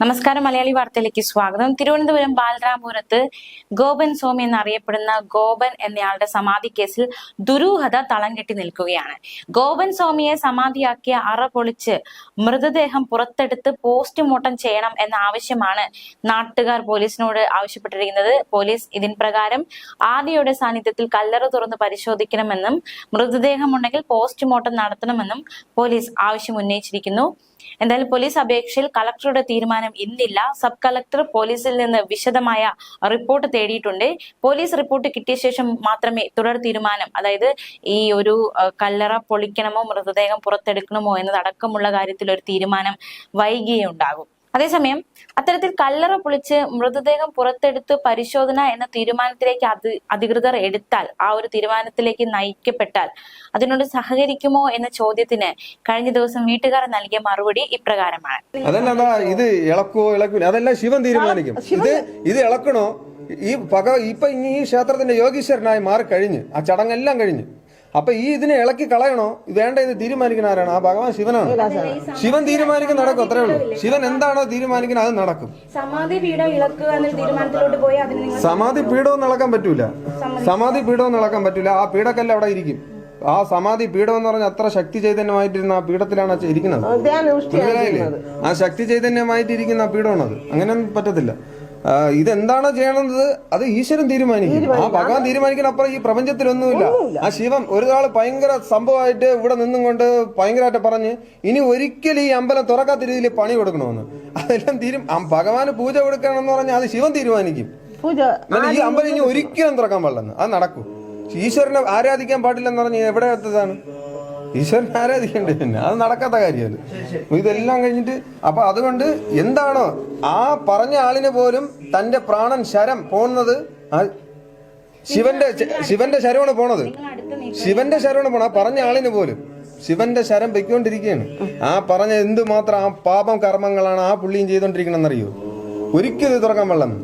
നമസ്കാരം മലയാളി വാർത്തയിലേക്ക് സ്വാഗതം. തിരുവനന്തപുരം ബാലരാമപുരത്ത് ഗോപൻ സ്വാമി എന്നറിയപ്പെടുന്ന ഗോപൻ എന്നയാളുടെ സമാധി കേസിൽ ദുരൂഹത തളം കെട്ടി നിൽക്കുകയാണ്. ഗോപൻ സ്വാമിയെ സമാധിയാക്കിയ അറ പൊളിച്ച് മൃതദേഹം പുറത്തെടുത്ത് പോസ്റ്റ്മോർട്ടം ചെയ്യണം എന്ന ആവശ്യമാണ് നാട്ടുകാർ പോലീസിനോട് ആവശ്യപ്പെട്ടിരിക്കുന്നത്. പോലീസ് ഇതിൻ പ്രകാരം ആദിയുടെ സാന്നിധ്യത്തിൽ കല്ലറ തുറന്ന് പരിശോധിക്കണമെന്നും മൃതദേഹം ഉണ്ടെങ്കിൽ പോസ്റ്റ്മോർട്ടം നടത്തണമെന്നും പോലീസ് ആവശ്യം ഉന്നയിച്ചിരിക്കുന്നു. എന്തായാലും പോലീസ് അപേക്ഷയിൽ കളക്ടറുടെ തീരുമാനം ഇന്നില്ല. സബ് കളക്ടർ പോലീസിൽ നിന്ന് വിശദമായ റിപ്പോർട്ട് തേടിയിട്ടുണ്ട്. പോലീസ് റിപ്പോർട്ട് കിട്ടിയ ശേഷം മാത്രമേ തുടർ തീരുമാനം അതായത് ഈ ഒരു കല്ലറ പൊളിക്കണമോ മൃതദേഹം പുറത്തെടുക്കണമോ എന്നതടക്കമുള്ള കാര്യത്തിൽ ഒരു തീരുമാനം വൈകിയേ ഉണ്ടാകും അതേസമയം അത്തരത്തിൽ കല്ലറ പൊളിച്ച് മൃതദേഹം പുറത്തെടുത്ത് പരിശോധന എന്ന തീരുമാനത്തിലേക്ക് അത് അധികൃതർ എടുത്താൽ ആ ഒരു തീരുമാനത്തിലേക്ക് നയിക്കപ്പെട്ടാൽ അതിനോട് സഹകരിക്കുമോ എന്ന ചോദ്യത്തിന് കഴിഞ്ഞ ദിവസം വീട്ടുകാർ നൽകിയ മറുപടി ഇപ്രകാരമാണ്. അതല്ല ഇത് ഇളക്കുവോ ഇളക്കില്ല അതെല്ലാം ശിവൻ തീരുമാനിക്കും. ഇത് ഇത് ഇളക്കണോ? ഈ പക ഇപ്പൊ ഇനി ഈ ക്ഷേത്രത്തിന്റെ യോഗീശ്വരനായി മാറി കഴിഞ്ഞ് ആ ചടങ്ങെല്ലാം കഴിഞ്ഞ്. അപ്പൊ ഈ ഇതിനെ ഇളക്കി കളയണോ? വേണ്ട ഇത് തീരുമാനിക്കുന്ന ആരാണ്? ആ ഭഗവാൻ ശിവനാണ്. ശിവൻ തീരുമാനിക്കുന്ന നടക്കും അത്രേ ഉള്ളൂ. ശിവൻ എന്താണോ തീരുമാനിക്കുന്നത് അത് നടക്കും. സമാധി പീഠം ഇളക്കുക എന്ന തീരുമാനത്തിലോട്ട് പോയി സമാധി പീഠമൊന്നും ഇളക്കാൻ പറ്റൂല. സമാധി പീഠവും ഇളക്കാൻ പറ്റൂല. ആ പീഠക്കല്ല് അവിടെ ഇരിക്കും. ആ സമാധി പീഠം എന്ന് പറഞ്ഞാൽ അത്ര ശക്തി ചൈതന്യമായിട്ടിരുന്ന ആ പീഠത്തിലാണ് ഇരിക്കുന്നത്. ആ ശക്തി ചൈതന്യമായിട്ടിരിക്കുന്ന ആ പീഠമാണത്. അങ്ങനെയൊന്നും പറ്റത്തില്ല. ഇതെന്താണോ ചെയ്യണത്? അത് ഈശ്വരൻ തീരുമാനിക്കും. ആ ഭഗവാൻ തീരുമാനിക്കുന്ന അപ്പുറം ഈ പ്രപഞ്ചത്തിൽ ഒന്നുമില്ല. ആ ശിവം ഒരു നാൾ ഭയങ്കര സംഭവമായിട്ട് ഇവിടെ നിന്നും കൊണ്ട് ഭയങ്കരമായിട്ട് പറഞ്ഞ് ഇനി ഒരിക്കലും ഈ അമ്പലം തുറക്കാത്ത രീതിയിൽ പണി കൊടുക്കണമെന്ന്. അതെല്ലാം തീരും. ആ ഭഗവാന് പൂജ കൊടുക്കണമെന്ന് പറഞ്ഞാൽ അത് ശിവൻ തീരുമാനിക്കും. ഈ അമ്പലം ഇനി ഒരിക്കലും തുറക്കാൻ പാടില്ലെന്ന്. അത് നടക്കും. ഈശ്വരനെ ആരാധിക്കാൻ പാടില്ലെന്ന് പറഞ്ഞ് എവിടെ എത്തതാണ്? ഈശ്വരനെ ആരാധിക്കണ്ടേ പിന്നെ അത് നടക്കാത്ത കാര്യമല്ല ഇതെല്ലാം കഴിഞ്ഞിട്ട് അപ്പൊ അതുകൊണ്ട് എന്താണോ ആ പറഞ്ഞ ആളിന് പോലും തന്റെ പ്രാണൻ ശരം പോകുന്നത് ശിവന്റെ ശിവന്റെ ശരമാണ് പോണത്. ശിവന്റെ ശരമാണ് പോണത്. ആ പറഞ്ഞ ആളിന് പോലും ശിവന്റെ ശരം വെക്കൊണ്ടിരിക്കുകയാണ് ആ പറഞ്ഞ എന്തുമാത്രം ആ പാപം കർമ്മങ്ങളാണ് ആ പുള്ളിയും ചെയ്തോണ്ടിരിക്കണമെന്നറിയോ ഒരിക്കലും ഇത് തുറക്കാൻ പാടില്ലെന്ന്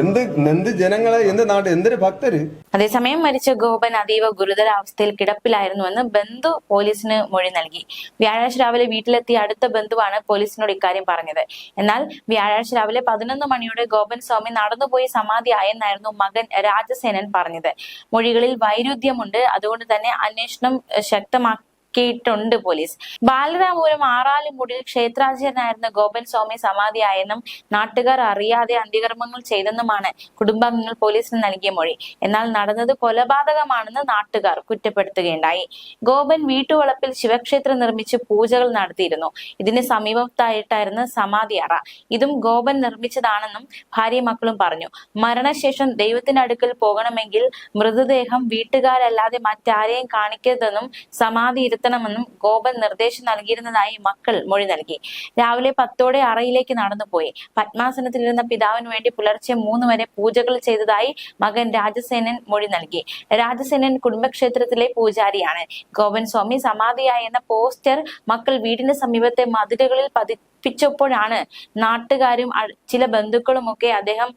എന്ത് എന്ത് ജനങ്ങളെ എന്ത് നാട് എന്തൊരു ഭക്തര്? അതേസമയം മരിച്ച ഗോപൻ അതീവ ഗുരുതരാവസ്ഥയിൽ കിടപ്പിലായിരുന്നുവെന്ന് ബന്ധു പോലീസിന് മൊഴി നൽകി. വ്യാഴാഴ്ച രാവിലെ വീട്ടിലെത്തിയ അടുത്ത ബന്ധുവാണ് പോലീസിനോട് ഇക്കാര്യം പറഞ്ഞത്. എന്നാൽ വ്യാഴാഴ്ച രാവിലെ പതിനൊന്ന് മണിയോടെ ഗോപൻ സ്വാമി നടന്നുപോയി സമാധിയായെന്നായിരുന്നു മകൻ രാജസേനൻ പറഞ്ഞത്. മൊഴികളിൽ വൈരുദ്ധ്യമുണ്ട്. അതുകൊണ്ട് തന്നെ അന്വേഷണം ശക്തമാക്കി ിട്ടുണ്ട് പോലീസ്. ബാലരാമപുരം ആറാലുമുടിൽ ക്ഷേത്രാചാര്യനായിരുന്ന ഗോപൻ സ്വാമി സമാധിയായെന്നും നാട്ടുകാർ അറിയാതെ അന്ത്യകർമ്മങ്ങൾ ചെയ്തെന്നുമാണ് കുടുംബാംഗങ്ങൾ പോലീസിന് നൽകിയ മൊഴി. എന്നാൽ നടന്നത് കൊലപാതകമാണെന്ന് നാട്ടുകാർ കുറ്റപ്പെടുത്തുകയുണ്ടായി. ഗോപൻ വീട്ടുവളപ്പിൽ ശിവക്ഷേത്രം നിർമ്മിച്ച് പൂജകൾ നടത്തിയിരുന്നു. ഇതിന് സമീപത്തായിട്ടായിരുന്നു സമാധി അറ ഇതും ഗോപൻ നിർമ്മിച്ചതാണെന്നും ഭാര്യ മക്കളും പറഞ്ഞു. മരണശേഷം ദൈവത്തിന്റെ അടുക്കൽ പോകണമെങ്കിൽ മൃതദേഹം വീട്ടുകാരല്ലാതെ മറ്റാരെയും കാണിക്കരുതെന്നും സമാധി ഇരുത്തണമെന്നും ഗോപൻ നിർദ്ദേശം നൽകിയിരുന്നതായി മക്കൾ മൊഴി നൽകി. രാവിലെ പത്തോടെ അറയിലേക്ക് നടന്നുപോയി. പത്മാസനത്തിലിരുന്ന പിതാവിന് വേണ്ടി പുലർച്ചെ മൂന്ന് വരെ പൂജകൾ ചെയ്തതായി മകൻ രാജസേനൻ മൊഴി നൽകി. രാജസേനൻ കുടുംബക്ഷേത്രത്തിലെ പൂജാരിയാണ്. ഗോപൻ സ്വാമി സമാധിയായി എന്ന പോസ്റ്റർ മക്കൾ വീടിന് സമീപത്തെ മതിലുകളിൽ പതിപ്പിച്ചപ്പോഴാണ് നാട്ടുകാരും ചില ബന്ധുക്കളുമൊക്കെ അദ്ദേഹം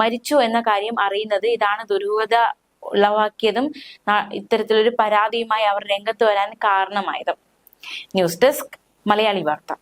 മരിച്ചു എന്ന കാര്യം അറിയുന്നത്. ഇതാണ് ദുരൂഹത ഉളവാക്കിയതും ഇത്തരത്തിലൊരു പരാതിയുമായി അവർ രംഗത്ത് വരാൻ കാരണമായതും. ന്യൂസ് ഡെസ്ക് മലയാളി വാർത്ത.